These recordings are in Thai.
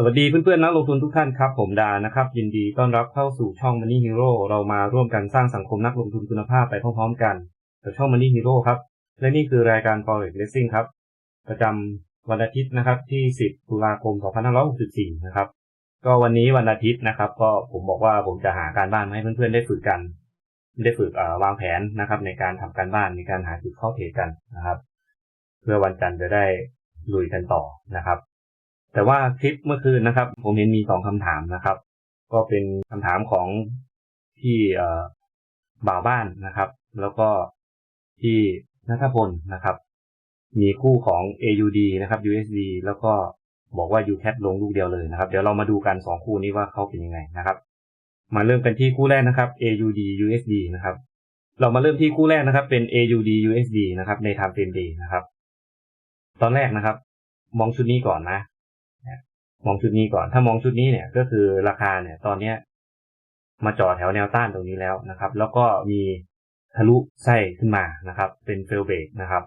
สวัสดีเพื่อนๆนักลงทุนทุกท่านครับผมดานะครับ ยินดีต้อนรับเข้าสู่ช่อง Money Hero เรามาร่วมกันสร้างสังคมนักลงทุนคุณภาพไปพร้อมๆกันกับช่อง Money Hero ครับและนี่คือรายการ Forex Racing ครับ ประจำวันอาทิตย์นะครับที่ 10 ตุลาคม 2564 นะครับ ก็วันนี้วันอาทิตย์นะครับ ก็ผมบอกว่าผมจะหาการบ้านมาให้เพื่อนๆได้ฝึกกัน ได้ฝึกวางแผนนะครับ ในการทำการบ้านในการหาจุดเข้าเทรดกันนะครับ เพื่อวันจันทร์จะได้ลุยกันต่อนะครับ แต่ว่าคลิปเมื่อคืนนะครับ ผมเห็นมีสองคำถามนะครับ ก็เป็นคำถามของที่เอบ่าวบ้านนะครับ แล้วก็ที่นัทพลนะครับ มีคู่ของ AUD นะครับ USD แล้วก็บอกว่า UCAT ลงลูกเดียวเลยนะครับ เดี๋ยวเรามาดูกันสองคู่นี้ว่าเขาเป็นยังไงนะครับ มาเริ่มกันที่คู่แรกนะครับ AUD USD นะครับ เรามาเริ่มที่คู่แรกนะครับ เป็น AUD USD นะครับ ใน time frame day นะครับ ตอนแรกนะครับ มองชุดนี้ก่อนนะ มองชุดนี้ก่อน ถ้ามองชุดนี้เนี่ยก็คือราคาเนี่ย ตอนเนี้ย มาจ่อแถวแนวต้านตรงนี้แล้วนะครับ แล้วก็มีทะลุไส้ขึ้นมานะครับ เป็นเฟลเบรกนะครับ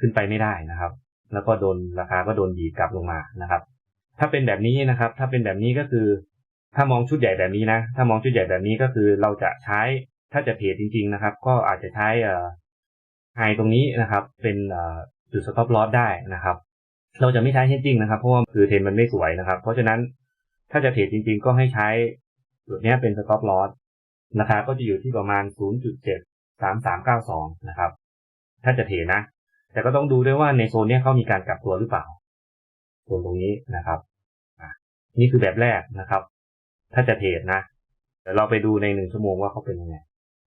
ขึ้นไปไม่ได้นะครับ แล้วก็โดนราคาก็โดนดีกลับลงมานะครับ ถ้าเป็นแบบนี้นะครับ ถ้าเป็นแบบนี้ก็คือ ถ้ามองชุดใหญ่แบบนี้นะ ถ้ามองชุดใหญ่แบบนี้ก็คือเราจะใช้ถ้าจะเทรดจริง ๆนะครับ ก็อาจจะใช้เอ่อไฮตรงนี้นะครับ เป็นเอ่อจุดสต็อปลอสได้นะครับ เราจะไม่ใช้ hedging นะครับ เพราะว่าคือเทรนมันไม่สวยนะครับ เพราะฉะนั้นถ้าจะเทรดจริงๆ ก็ให้ใช้จุดนี้เป็น stop loss ราคาก็จะอยู่ที่ประมาณ 0.73392 นะครับ ถ้าจะเทรดนะ แต่ก็ต้องดูด้วยว่าในโซนนี้เขามีการกลับตัวหรือเปล่าโซนตรงนี้นะครับ นี่คือแบบแรกนะครับ ถ้าจะเทรดนะเดี๋ยวเราไปดูในหนึ่งชั่วโมงว่าเขาเป็นยังไง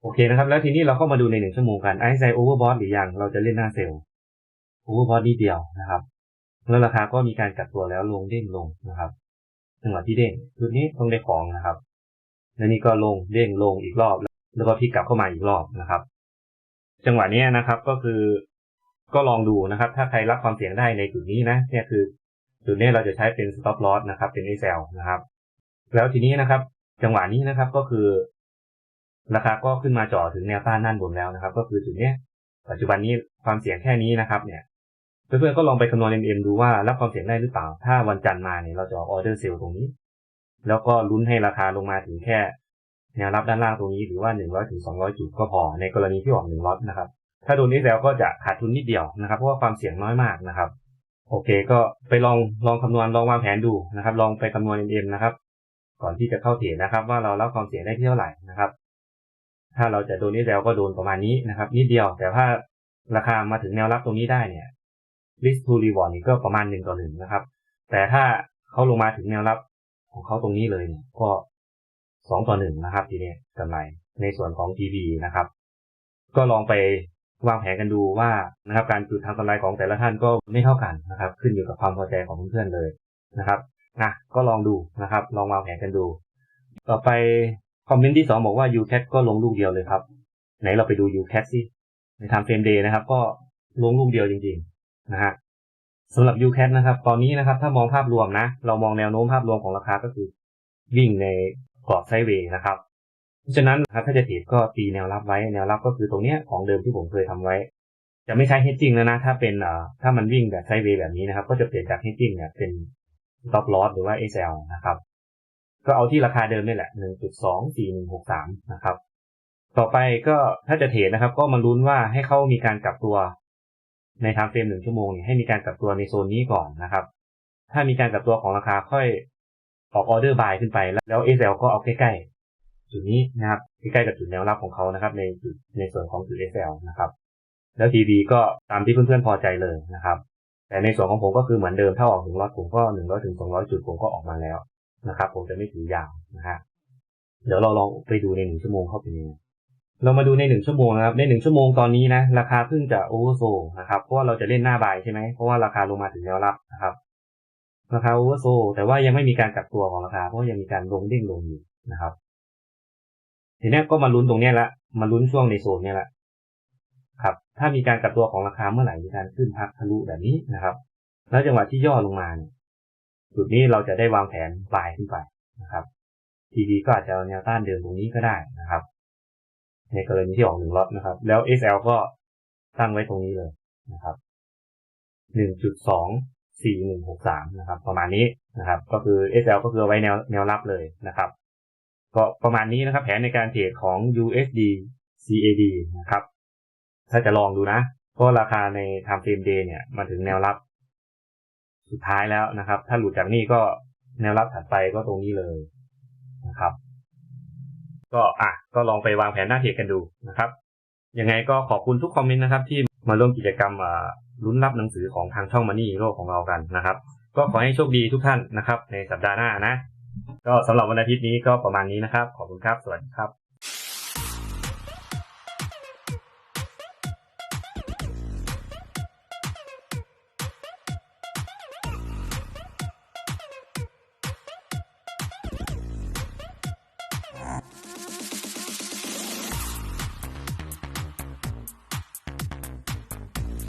โอเคนะครับ แล้วทีนี้เราเข้ามาดูในหนึ่งชั่วโมงกันไอ้ใจโอเวอร์บอทหรือยังเราจะเล่นหน้าเซลล์โอเวอร์บอทนิดเดียวนะครับ แล้วราคาก็มีการกลับตัวแล้วลงเด้งลงนะครับจังหวะที่เด้งจุดนี้ต้องได้ของนะครับแล้วนี่ก็ลงเด้งลงอีกรอบ แล้วก็พลิกกลับเข้ามาอีกรอบนะครับ จังหวะนี้นะครับก็คือก็ลองดูนะครับ ถ้าใครรับความเสี่ยงได้ในจุดนี้นะเนี่ยคือจุดนี้เราจะใช้เป็น stop loss นะครับ เป็น SL นะครับ แล้วทีนี้นะครับ จังหวะนี้นะครับก็คือ ราคาก็ขึ้นมาจ่อถึงแนวต้านด้านบนแล้วนะครับ ก็คือจุดนี้ปัจจุบันนี้ความเสี่ยงแค่นี้นะครับ เนี่ย เพื่อนๆก็ลองไปคำนวณ MM ดูว่ารับความเสี่ยงได้หรือเปล่า ถ้าวันจันทร์มาเนี่ยเราจะออกออเดอร์เซลล์ตรงนี้ แล้วก็ลุ้นให้ราคาลงมาถึงแค่แนวรับด้านล่างตรงนี้หรือว่า 100ถึง200 จุดก็พอในกรณีที่ออก1ล็อตนะครับ ถ้าโดนนี้แล้วก็จะขาดทุนนิดเดียวนะครับ เพราะว่าความเสี่ยงน้อยมากนะครับ โอเค ก็ไปลองลองคำนวณลองวางแผนดูนะครับ ลองไปคำนวณ MM นะครับ ก่อนที่จะเข้าเทรดนะครับ ว่าเรารับความเสี่ยงได้ที่เท่าไหร่นะครับ ถ้าเราจะโดนนี้แล้วก็โดนประมาณนี้นะครับ นิดเดียว แต่ถ้าราคามาถึงแนวรับตรงนี้ได้เนี่ย risk to reward นี่ก็ประมาณหนึ่งต่อหนึ่งนะครับ แต่ถ้าเขาลงมาถึงแนวรับของเขาตรงนี้เลยเนี่ยก็สองต่อหนึ่งนะครับ ทีนี้กำไรในส่วนของ TV นะครับ ก็ลองไปวางแผนกันดูว่านะครับ การจุดทางกำไรของแต่ละท่านก็ไม่เท่ากันนะครับ ขึ้นอยู่กับความพอใจของเพื่อนๆเลยนะครับนะก็ลองดูนะครับ ลองวางแผนกันดู ต่อไปคอมเมนต์ที่สองบอกว่า UCAT ก็ลงลูกเดียวเลยครับ ไหนเราไปดู UCAT สิในทางเฟรมเดย์นะครับ ก็ลงลูกเดียวจริงๆ นะฮะสำหรับ UCAT นะครับ ตอนนี้นะครับ ถ้ามองภาพรวมนะ เรามองแนวโน้มภาพรวมของราคาก็คือ วิ่งในกรอบไซเวย์นะครับ เพราะฉะนั้นนะครับถ้าจะเทรดก็ตีแนวรับไว้แนวรับก็คือตรงเนี้ยของเดิมที่ผมเคยทำไว้ จะไม่ใช้ hedging แล้วนะ ถ้าเป็นเอ่อถ้ามันวิ่งแบบไซเวย์แบบนี้นะครับ ก็จะเปลี่ยนจาก hedging เนี่ยเป็น stop loss หรือว่า SL นะครับ ก็เอาที่ราคาเดิมนี่แหละ 1.24163 นะครับ ต่อไปก็ถ้าจะเทรดนะครับ ก็มาลุ้นว่าให้เขามีการกลับตัว ในไทม์เฟรมหนึ่งชั่วโมงเนี่ยให้มีการกลับตัวในโซนนี้ก่อนนะครับ ถ้ามีการกลับตัวของราคาค่อยออกออเดอร์บายขึ้นไป แล้ว SL ก็เอาใกล้ๆจุดนี้นะครับใกล้ๆกับจุดแนวรับของเขานะครับ ในจุดในส่วนของจุด SL นะครับ แล้ว TV ก็ตามที่เพื่อนๆพอใจเลยนะครับ แต่ในส่วนของผมก็คือเหมือนเดิมถ้าออกถึงร้อยผมก็หนึ่งร้อยถึงสองร้อยจุดผมก็ออกมาแล้วนะครับ ผมจะไม่ถือยาวนะฮะเดี๋ยวเราลองไปดูในหนึ่งชั่วโมงเข้าเป็นยังไง เรามาดูในหนึ่งชั่วโมงนะครับ ในหนึ่งชั่วโมงตอนนี้นะ ราคาเพิ่งจะโอเวอร์โซนะครับ เพราะว่าเราจะเล่นหน้าบายใช่ไหม เพราะว่าราคาลงมาถึงแนวรับนะครับ ราคาโอเวอร์โซแต่ว่ายังไม่มีการกลับตัวของราคา เพราะยังมีการลงเด้งลงอยู่นะครับ ทีนี้ก็มาลุ้นตรงนี้ละ มาลุ้นช่วงในโซนนี้ละครับ ถ้ามีการกลับตัวของราคาเมื่อไหร่มีการขึ้นพักทะลุแบบนี้นะครับ แล้วจังหวะที่ย่อลงมาเนี่ยจุดนี้เราจะได้วางแผนปลายขึ้นไปนะครับ ทีดีก็อาจจะแนวต้านเดิมตรงนี้ก็ได้นะครับ ในกรณีที่ออกหนึ่งล็อตนะครับ แล้ว SL ก็ตั้งไว้ตรงนี้เลยนะครับหนึ่งจุดสอง4163นะครับ ประมาณนี้นะครับ ก็คือ SL ก็คือเอไว้แนวแนวรับเลยนะครับ ก็ประมาณนี้นะครับ แผนในการเทรดของ USD CAD นะครับ ถ้าจะลองดูนะเพราคาใน time frame day เนี่ยมาถึงแนวรับ สุดท้ายแล้วนะครับ ถ้าหลุดจากนี่ก็แนวรับถัดไปก็ตรงนี้เลย ก็อะก็ลองไปวางแผนหน้าเทรดกันดูนะครับยังไงก็ขอบคุณทุกคอมเมนต์นะครับ ที่มาร่วมกิจกรรมอ่าลุ้นรับหนังสือของทางช่องมันนี่โลกของเรากันนะครับ ก็ขอให้โชคดีทุกท่านนะครับ ในสัปดาห์หน้านะ ก็สำหรับวันอาทิตย์นี้ก็ประมาณนี้นะครับ ขอบคุณครับ สวัสดีครับ